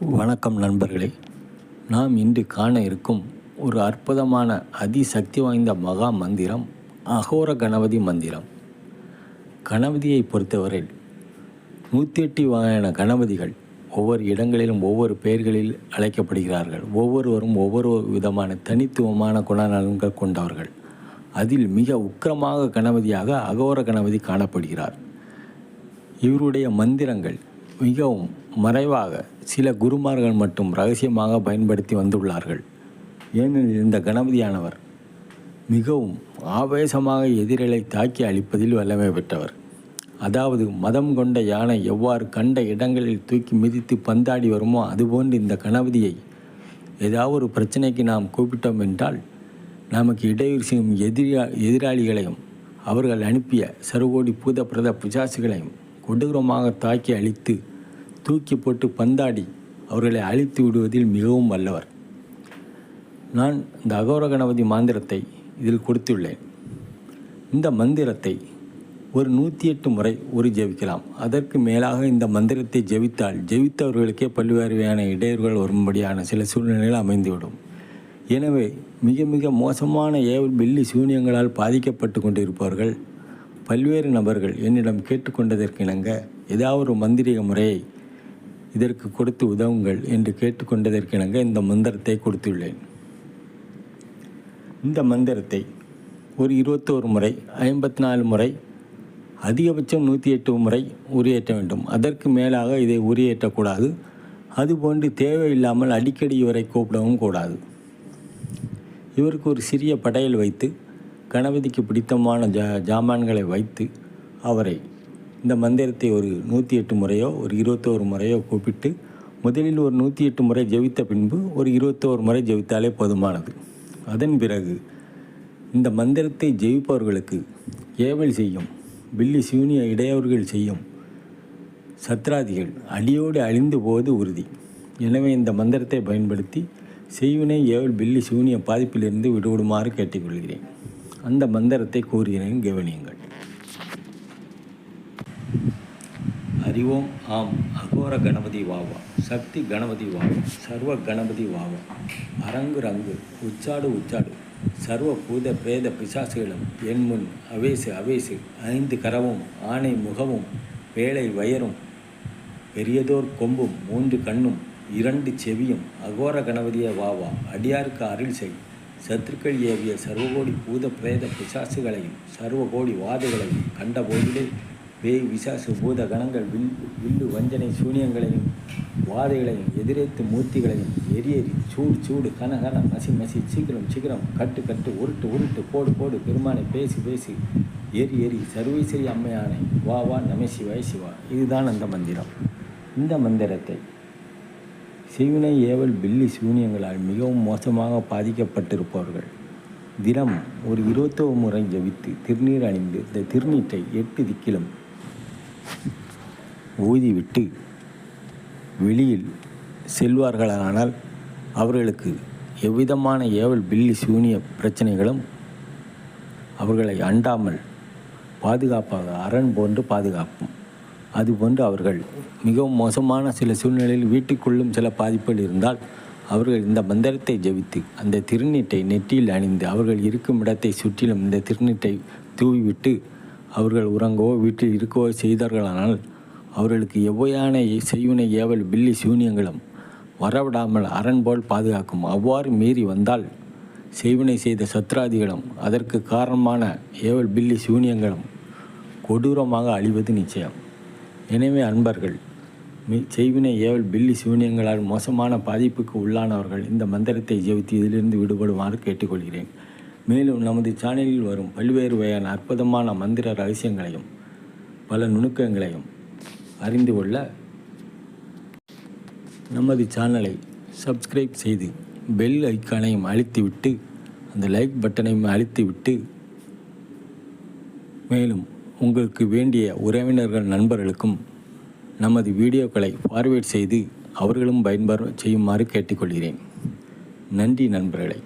வணக்கம் நண்பர்களே. நாம் இன்று காண இருக்கும் ஒரு அற்புதமான அதிசக்தி வாய்ந்த மகா மந்திரம் அகோர கணபதி மந்திரம். கணபதியை பொறுத்தவரை நூற்றி எட்டு வகையான கணபதிகள் ஒவ்வொரு இடங்களிலும் ஒவ்வொரு பெயர்களில் அழைக்கப்படுகிறார்கள். ஒவ்வொருவரும் ஒவ்வொரு விதமான தனித்துவமான குணநலன்கள் கொண்டவர்கள். அதில் மிக உக்கிரமாக கணபதியாக அகோர கணபதி காணப்படுகிறார். இவருடைய மந்திரங்கள் மிகவும் மறைவாக சில குருமார்கள் மட்டும் ரகசியமாக பயன்படுத்தி வந்துள்ளார்கள். ஏனெனில் இந்த கணபதியானவர் மிகவும் ஆவேசமாக எதிரிகளை தாக்கி அழிப்பதில் வல்லமை பெற்றவர். அதாவது மதம் கொண்ட யானை எவ்வாறு கண்ட இடங்களில் தூக்கி மிதித்து பந்தாடி வருமோ அதுபோன்று இந்த கணபதியை ஏதாவது ஒரு பிரச்சனைக்கு நாம் கூப்பிட்டோம் என்றால் நமக்கு இடையூறு செய்யும் எதிரியா எதிராளிகளையும் அவர்கள் அனுப்பிய சருகோடி பூத பிரத பிசாசுகளையும் கொடூரமாக தாக்கி அழித்து தூக்கி போட்டு பந்தாடி அவர்களை அழித்து விடுவதில் மிகவும் வல்லவர். நான் இந்த அகோர கணபதி மாந்திரத்தை இதில் கொடுத்துள்ளேன். இந்த மந்திரத்தை ஒரு நூற்றி எட்டு முறை ஒரு ஜெபிக்கலாம். அதற்கு மேலாக இந்த மந்திரத்தை ஜெபித்தால் ஜெபித்தவர்களுக்கே பல்வேறு வகையான இடையூறுகள் வரும்படியான சில சூழ்நிலைகள் அமைந்துவிடும். எனவே மிக மிக மோசமான ஏவல் பில்லி சூனியங்களால் பாதிக்கப்பட்டு கொண்டிருப்பவர்கள் பல்வேறு நபர்கள் என்னிடம் கேட்டுக்கொண்டதற்கிணங்க ஏதாவது ஒரு மந்திரிக முறையை இதற்கு கொடுத்து உதவுங்கள் என்று கேட்டுக்கொண்டதற்கிணங்க இந்த மந்திரத்தை கொடுத்துள்ளேன். இந்த மந்திரத்தை ஒரு இருபத்தோரு முறை ஐம்பத்தி நாலு முறை அதிகபட்சம் நூற்றி எட்டு முறை உரியேற்ற வேண்டும். அதற்கு மேலாக இதை உரியேற்றக்கூடாது. அதுபோன்று தேவையில்லாமல் அடிக்கடி இவரை கூப்பிடவும் கூடாது. இவருக்கு ஒரு சிறிய படையல் வைத்து கணபதிக்கு பிடித்தமான ஜா ஜாமான்களை வைத்து அவரை இந்த மந்திரத்தை ஒரு நூற்றி எட்டு முறையோ ஒரு இருபத்தோரு முறையோ கூப்பிட்டு முதலில் ஒரு நூற்றி எட்டு முறை ஜெபித்த பின்பு ஒரு இருபத்தோரு முறை ஜெபித்தாலே போதுமானது. அதன் பிறகு இந்த மந்திரத்தை ஜெயிப்பவர்களுக்கு ஏவல் செய்யும் பில்லி சூனிய இடையவர்கள் செய்யும் சத்ராதிகள் அடியோடு அழிந்து போவது உறுதி. எனவே இந்த மந்திரத்தை பயன்படுத்தி செய்வினை ஏவல் பில்லி சூனிய பாதிப்பிலிருந்து விடுவிடுமாறு கேட்டுக்கொள்கிறேன். அந்த மந்திரத்தை கூறுகிறேன் கவனியுங்கள். அறிவோம். ஆம் அகோர கணபதி வாவா. சக்தி கணபதி வாவா. சர்வ கணபதி வாவா. அரங்கு ரங்கு. உச்சாடு உச்சாடு. சர்வ பூத பிரேத பிசாசுகளும் என் முன். அவேசு அவேசு. ஐந்து கரவும் ஆணை முகமும் வேலை வயரும். பெரியதோர் கொம்பும் மூன்று கண்ணும் இரண்டு செவியும். அகோர கணபதிய வாவா. அடியாருக்கு அருள் செய். சத்துருக்கள் ஏவிய சர்வகோடி பூத பிரேத பிசாசுகளையும் சர்வகோடி வாதுகளையும் கண்ட போதிலே பேய் விசாசு பூத கணங்கள் வில் வில்லு வஞ்சனை சூனியங்களையும் வாதைகளையும் எதிரேத்து மூர்த்திகளையும் எரி எரி சூடு சூடு கன கன மசி மசி சீக்கிரம் சீக்கிரம் கட்டு கட்டு உருட்டு உருட்டு போடு போடு பெருமானை பேசி பேசி எரி எரி சர்வேஸ்வரி அம்மையானை வா வா நம சிவாய் சிவா. இதுதான் அந்த மந்திரம். இந்த மந்திரத்தை சிவனை ஏவல் பில்லி சூனியங்களால் மிகவும் மோசமாக பாதிக்கப்பட்டிருப்பவர்கள். தினம் ஒரு இருபத்தோ முறை ஜபித்து திருநீர் அணிந்து இந்த திருநீற்றை எட்டு திக்கிலும் ஊதிவிட்டு வெளியில் செல்வார்களானால் அவர்களுக்கு எவ்விதமான ஏவல் பில்லி சூனிய பிரச்சனைகளும் அவர்களை அண்டாமல் பாதுகாப்பாக அரண் போன்று பாதுகாக்கும். அதுபோன்று அவர்கள் மிகவும் மோசமான சில சூழ்நிலையில் வீட்டுக்குள்ளும் சில பாதிப்புகள் இருந்தால் அவர்கள் இந்த மந்திரத்தை ஜபித்து அந்த திருநீட்டை நெற்றியில் அணிந்து அவர்கள் இருக்கும் இடத்தை சுற்றிலும் இந்த திருநீட்டை தூவிவிட்டு அவர்கள் உறங்கவோ வீட்டில் இருக்கவோ செய்தார்களானால் அவர்களுக்கு எவ்வையான செய்வினை ஏவல் பில்லி சூனியங்களும் வரவிடாமல் அரண் போல் பாதுகாக்கும். அவ்வாறு மீறி வந்தால் செய்வினை செய்த சத்ராதிகளும் அதற்கு காரணமான ஏவல் பில்லி சூனியங்களும் கொடூரமாக அழிவது நிச்சயம். எனவே அன்பர்கள் செய்வினை ஏவல் பில்லி சூனியங்களால் மோசமான பாதிப்புக்கு உள்ளானவர்கள் இந்த மந்திரத்தை ஜெபித்து இதிலிருந்து விடுபடுமாறு கேட்டுக்கொள்கிறேன். மேலும் நமது சேனலில் வரும் பல்வேறு வகையான அற்புதமான மந்திர ரகசியங்களையும் பல நுணுக்கங்களையும் அறிந்து கொள்ள நமது சேனலை சப்ஸ்கிரைப் செய்து பெல் ஐக்கானையும் அழுத்திவிட்டு அந்த லைக் பட்டனையும் அழுத்திவிட்டு மேலும் உங்களுக்கு வேண்டிய உறவினர்கள் நண்பர்களுக்கும் நமது வீடியோக்களை ஃபார்வேர்ட் செய்து அவர்களும் பயன்பெற செய்யுமாறு கேட்டுக்கொள்கிறேன். நன்றி நண்பர்களை.